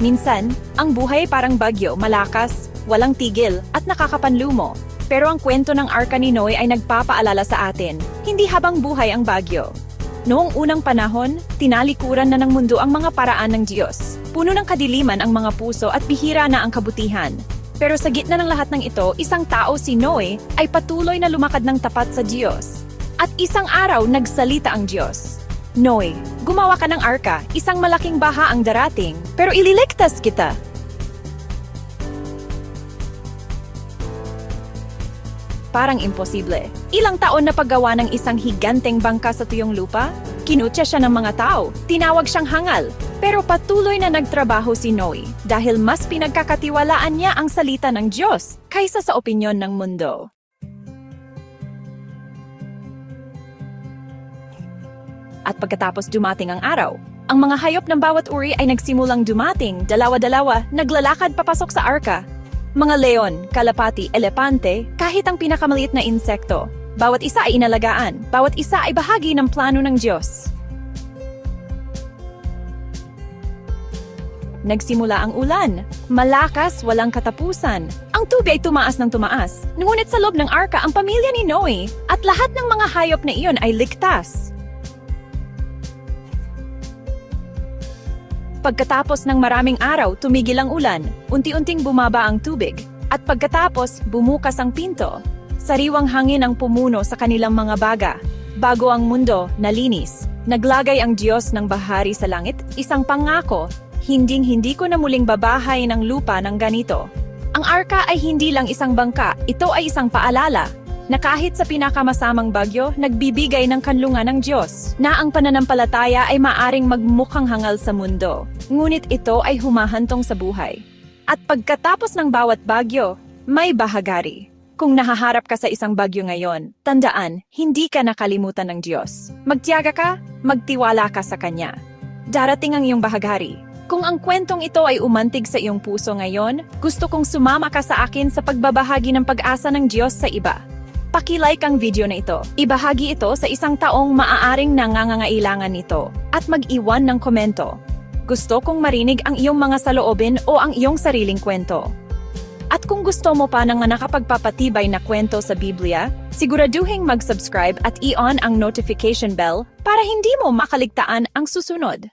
Minsan, ang buhay parang bagyo, malakas, walang tigil, at nakakapanlumo. Pero ang kwento ng Arka ni Noe ay nagpapaalala sa atin, hindi habang buhay ang bagyo. Noong unang panahon, tinalikuran na ng mundo ang mga paraan ng Diyos. Puno ng kadiliman ang mga puso at bihira na ang kabutihan. Pero sa gitna ng lahat ng ito, isang tao si Noe ay patuloy na lumakad ng tapat sa Diyos. At isang araw nagsalita ang Diyos. Noe, gumawa ka ng arka, isang malaking baha ang darating, pero ililigtas kita. Parang imposible. Ilang taon na paggawa ng isang higanteng bangka sa tuyong lupa? Kinutya siya ng mga tao, tinawag siyang hangal. Pero patuloy na nagtrabaho si Noe dahil mas pinagkakatiwalaan niya ang salita ng Diyos kaysa sa opinyon ng mundo. At pagkatapos dumating ang araw, ang mga hayop ng bawat uri ay nagsimulang dumating, dalawa-dalawa, naglalakad papasok sa arka. Mga leon, kalapati, elepante, kahit ang pinakamaliit na insekto. Bawat isa ay inalagaan, bawat isa ay bahagi ng plano ng Diyos. Nagsimula ang ulan. Malakas, walang katapusan. Ang tubig ay tumaas ng tumaas. Ngunit sa loob ng arka ang pamilya ni Noe at lahat ng mga hayop na iyon ay ligtas. Pagkatapos ng maraming araw, tumigil ang ulan, unti-unting bumaba ang tubig, at pagkatapos, bumukas ang pinto. Sariwang hangin ang pumuno sa kanilang mga baga. Bago ang mundo, nalinis. Naglagay ang Diyos ng bahari sa langit, isang pangako, hinding-hindi ko na muling babahay ng lupa ng ganito. Ang arka ay hindi lang isang bangka, ito ay isang paalala na kahit sa pinakamasamang bagyo, nagbibigay ng kanlungan ng Diyos, na ang pananampalataya ay maaring magmukhang hangal sa mundo. Ngunit ito ay humahantong sa buhay. At pagkatapos ng bawat bagyo, may bahagari. Kung nahaharap ka sa isang bagyo ngayon, tandaan, hindi ka nakalimutan ng Diyos. Magtiyaga ka, magtiwala ka sa Kanya. Darating ang iyong bahagari. Kung ang kwentong ito ay umantig sa iyong puso ngayon, gusto kong sumama ka sa akin sa pagbabahagi ng pag-asa ng Diyos sa iba. Pakilike ang video na ito. Ibahagi ito sa isang taong maaaring nangangangailangan nito at mag-iwan ng komento. Gusto kong marinig ang iyong mga saloobin o ang iyong sariling kwento. At kung gusto mo pa ng nakapagpapatibay na kwento sa Biblia, siguraduhin mag-subscribe at i-on ang notification bell para hindi mo makaligtaan ang susunod.